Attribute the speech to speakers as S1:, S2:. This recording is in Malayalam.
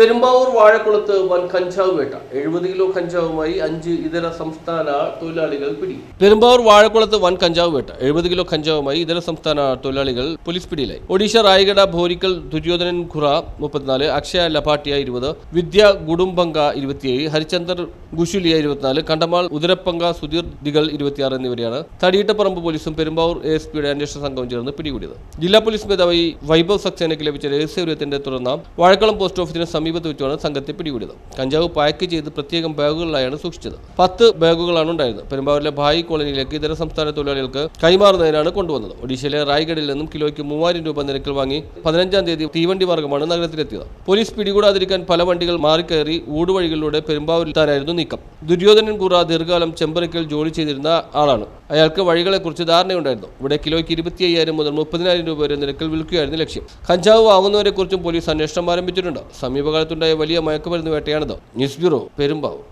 S1: Perumbavoor വാഴക്കുളത്ത് വൻ കഞ്ചാവ് വേട്ട. എഴുപത് കിലോ കഞ്ചാവുമായി അഞ്ച് ഇതര സംസ്ഥാന തൊഴിലാളികൾ പിടി. പെരുമ്പാവൂർ വാഴക്കുളത്ത് വൻ കഞ്ചാവ് വേട്ട. എഴുപത് കിലോ കഞ്ചാവുമായി ഇതര സംസ്ഥാന തൊഴിലാളികൾ പോലീസ് പിടിയിലായി. ഒഡീഷ റായ്ഗഡ ഭോരിക്കൽ ദുര്യോധനൻ ഖുറ മുപ്പത്തിനാല് അക്ഷയ ലപാട്ടിയ ഇരുപത് വിദ്യ ഗുഡുംബങ്ക ഇരുപത്തിയേഴ് ഹരിചന്ദർ ഗുഷുലിയ ഇരുപത്തിനാല് കണ്ടമാൾ ഉദരപ്പങ്ക സുധീർ ദിഗൽ ഇരുപത്തിയാറ് എന്നിവരെയാണ് തടിയിട്ടപ്പറമ്പ് പോലീസും പെരുമ്പാവൂർ എ എസ് പിയുടെ അന്വേഷണ സംഘവും ചേർന്ന് പിടികൂടിയത്. ജില്ലാ പോലീസ് മേധാവി വൈഭവ് സക്സേനയ്ക്ക് ലഭിച്ച രഹസ്യവിവരത്തിന്റെ തുടർന്ന് വാഴക്കുളം പോസ്റ്റ് ഓഫീസിന് സമീപത്ത് വെച്ചുമാണ് സംഘത്തെ പിടികൂടിയത്. കഞ്ചാവ് പാക്ക് ചെയ്ത് പ്രത്യേകം ബാഗുകളിലായാണ് സൂക്ഷിച്ചത്. പത്ത് ബാഗുകളാണ് ഉണ്ടായത് പെരുമ്പാവൂരിലെ ഭായി കോളനിയിലേക്ക് ഇതര സംസ്ഥാന തൊഴിലാളികൾക്ക് കൈമാറുന്നതിനാണ് കൊണ്ടുവന്നത്. ഒഡീഷയിലെ റായ്ഗഡിൽ നിന്നും കിലോയ്ക്ക് മൂവായിരം രൂപ നിരക്കിൽ വാങ്ങി പതിനഞ്ചാം തീയതി തീവണ്ടി മാർഗമാണ് നഗരത്തിലെത്തിയത്. പോലീസ് പിടികൂടാതിരിക്കാൻ പല വണ്ടികൾ മാറിക്കയറി ഊടുവഴികളിലൂടെ പെരുമ്പാവൂരിലെത്താനായിരുന്നു നീക്കം. ദുര്യോധനൻ കുറ ദീർഘകാലം ചെമ്പറയ്ക്കൽ ജോലി ചെയ്തിരുന്ന ആളാണ്. അയാൾക്ക് വഴികളെക്കുറിച്ച് ധാരണയുണ്ടായിരുന്നു. ഇവിടെ കിലോയ്ക്ക് ഇരുപത്തി അയ്യായിരം മുതൽ മുപ്പതിനായിരം രൂപ വരെ നിരക്കിൽ വിൽക്കുകയായിരുന്നു ലക്ഷ്യം. കഞ്ചാവ് വാങ്ങുന്നവരെക്കുറിച്ചും പോലീസ് അന്വേഷണം ആരംഭിച്ചിട്ടുണ്ട്. സമീപകാലത്തുണ്ടായ വലിയ മയക്കുമരുന്ന് വേട്ടയാണിത്. News bureau Perumbavoor.